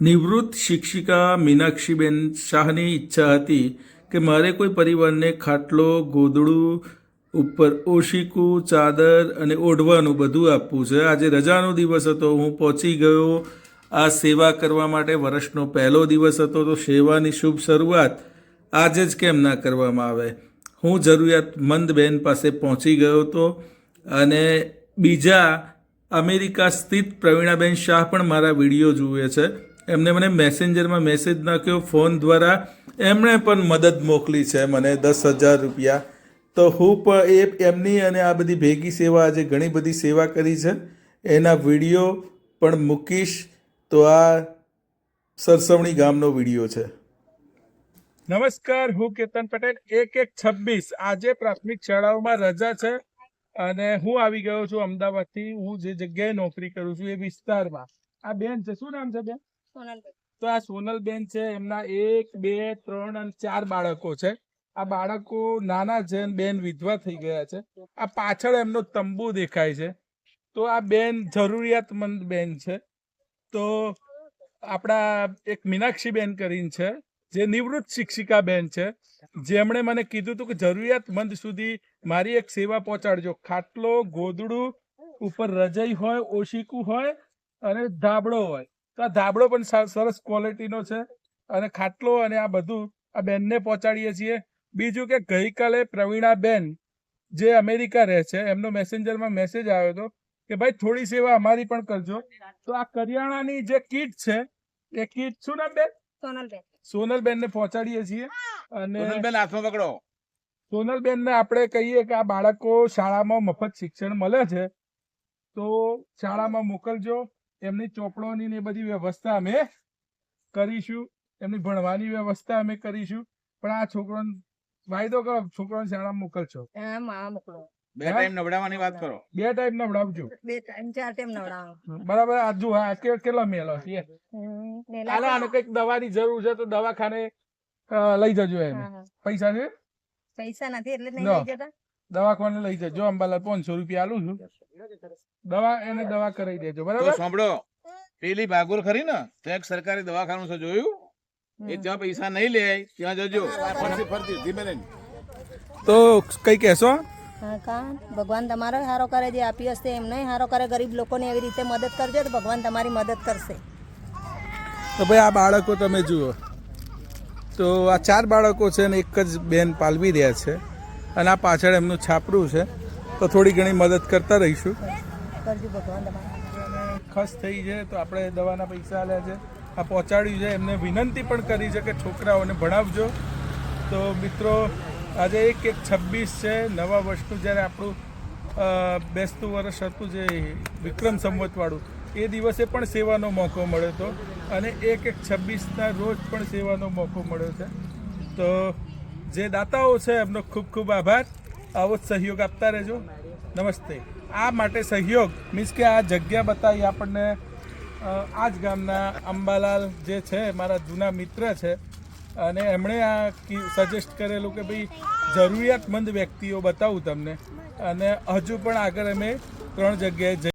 નિવૃત્ત શિક્ષિકા મીનાક્ષીબેન શાહની ઈચ્છા હતી કે મારે કોઈ પરિવારને ખાટલો, ગોદડું, ઉપર ઓશીકું, ચાદર અને ઓઢવાનું બધું આપવું છે. આજે રજાનો દિવસ હતો, હું પહોંચી ગયો. આ સેવા કરવા માટે વર્ષનો પહેલો દિવસ હતો, તો સેવાની શુભ શરૂઆત આજે જ કેમ ના કરવામાં આવે? હું જરૂરિયાતમંદ બહેન પાસે પહોંચી ગયો હતો અને બીજા અમેરિકા સ્થિત પ્રવીણાબેન શાહ પણ મારા વીડિયો જુએ છે. એમને મને મેસેન્જરમાં મેસેજ નાખ્યો ફોન દ્વારા. એમણે પણ મદદ મોકલી છે મને દસ હજાર રૂપિયા. તો હું પણ એ એમની અને આ બધી ભેગી સેવા આજે ઘણી બધી સેવા કરી છે. એના વીડિયો પણ મૂકીશ. તો આ સરસવણી ગામનો વીડિયો છે. નમસ્કાર, હું કેતન પટેલ. એક એક છવ્વીસ આજે પ્રાથમિક શાળાઓમાં રજા છે અને હું આવી ગયો છું અમદાવાદથી. હું જે જગ્યાએ નોકરી કરું છું એ વિસ્તારમાં. આ બેન છે. શું નામ છે બેન? તો આ સોનલબેન છે, એમના એક, બે, ત્રણ અને ચાર બાળકો છે. આ બાળકો નાના છે બેન વિધવા થઈ ગયા છે. આ પાછળ એમનો તંબુ દેખાય છે. તો આ બેન જરૂરિયાતમંદ બેન છે. તો આપણા એક મીનાક્ષી બેન કરીને છે, જે નિવૃત્ત શિક્ષિકા બેન છે. જેમણે મને કીધું હતું કે જરૂરિયાતમંદ સુધી મારી એક સેવા પહોંચાડજો. ખાટલો, ગોદડું ઉપર રજાઈ હોય, ઓશીકું હોય અને ધાબળો હોય. તો આ ધાબળો પણ સરસ ક્વોલિટીનો છે અને ખાટલો અને આ બધું આ બેનને પહોંચાડીએ છીએ. બીજું કે ગઈકાલે પ્રવીણા બેન જે અમેરિકા રહે છે એમનો મેસેન્જરમાં મેસેજ આવ્યો હતો કે ભાઈ થોડી સેવા અમારી પણ કરજો. તો આ કરિયાણાની જે કીટ છે એ કીટ શું નામ બેન? સોનલબેન. સોનલબેન ને પહોંચાડીએ છીએ અને સોનલબેન હાથમાં પકડો. સોનલબેન ને આપણે કહીએ કે આ બાળકો શાળામાં મફત શિક્ષણ મળે છે તો શાળામાં મોકલજો. એમની ચોપડોની ને બધી વ્યવસ્થા અમે કરીશું. એમની ભણવાની વ્યવસ્થા અમે કરીશું. પણ આ છોકરોને વાયદો કરો છોકરાને શાળા મોકલશો. હા બે ટાઈમ નવડાવવાની વાત કરો. બે ટાઈમ નવડાવજો. બે ટાઈમ ચાર ટાઈમ નવડાવો. બરાબર આ જો આ કે- કેટલા મેલો છે આને આને કંઈક દવાની જરૂર છે તો દવાખાને લઈ જજો એને હા, હા. પૈસા છે? પૈસા નથી એટલે નહીં લઈ જતા? દવાખાને લઈ જજો અંબાલાલ પાંચસો રૂપિયા આલું છું. દવા એને દવા કરાવી દેજો. બરાબર? સાંભળો પેલી ભાગોર ખરી ને ત્યાં એક સરકારી દવાખાનું છે જોયું. એ ત્યાં પૈસા નહીં લે ત્યાં જજો. ફરતી ફરતી ધીમે તો કઈ કહેશો? કા? ભગવાન તમારો હારો કરે જે આપી હશે એમને હારો કરે. ગરીબ લોકોને એવી રીતે મદદ કરજો તો ભગવાન તમારી મદદ કરશે. તો ભાઈ આ બાળકો તમે જુઓ. તો આ ચાર બાળકો છે ને એક જ બેન પાલવી રહ્યા છે. અને આ પાછળ એમનું છાપરું છે. તો થોડી ઘણી મદદ કરતા રહીશું. ખસ થઈ છે તો આપણે દવાના પૈસા આલ્યા છે. આ પહોંચાડ્યું છે. એમને વિનંતી પણ કરી છે કે છોકરાઓને ભણાવજો. તો મિત્રો આજે એક એક છવ્વીસ છે. નવા વર્ષનું જ્યારે આપણું બેસતું વર્ષ હતું જે વિક્રમ સંવતવાળું એ દિવસે પણ સેવાનો મોકો મળ્યો હતો. અને એક એક છવ્વીસના રોજ પણ સેવાનો મોકો મળ્યો છે. તો જે દાતાઓ છે, એમનો ખૂબ ખૂબ આભાર. આવો જ સહયોગ આપતા રહેજો. નમસ્તે. આ માટે સહયોગ મીન્સ કે આ જગ્યા બતાવી આપણને આ જ ગામના અંબાલાલ જે છે, મારા જૂના મિત્ર છે, અને એમણે આ સજેસ્ટ કરેલું કે ભાઈ જરૂરિયાતમંદ વ્યક્તિઓ બતાવું તમને. અને હજુ પણ આગળ અમે ત્રણ જગ્યાએ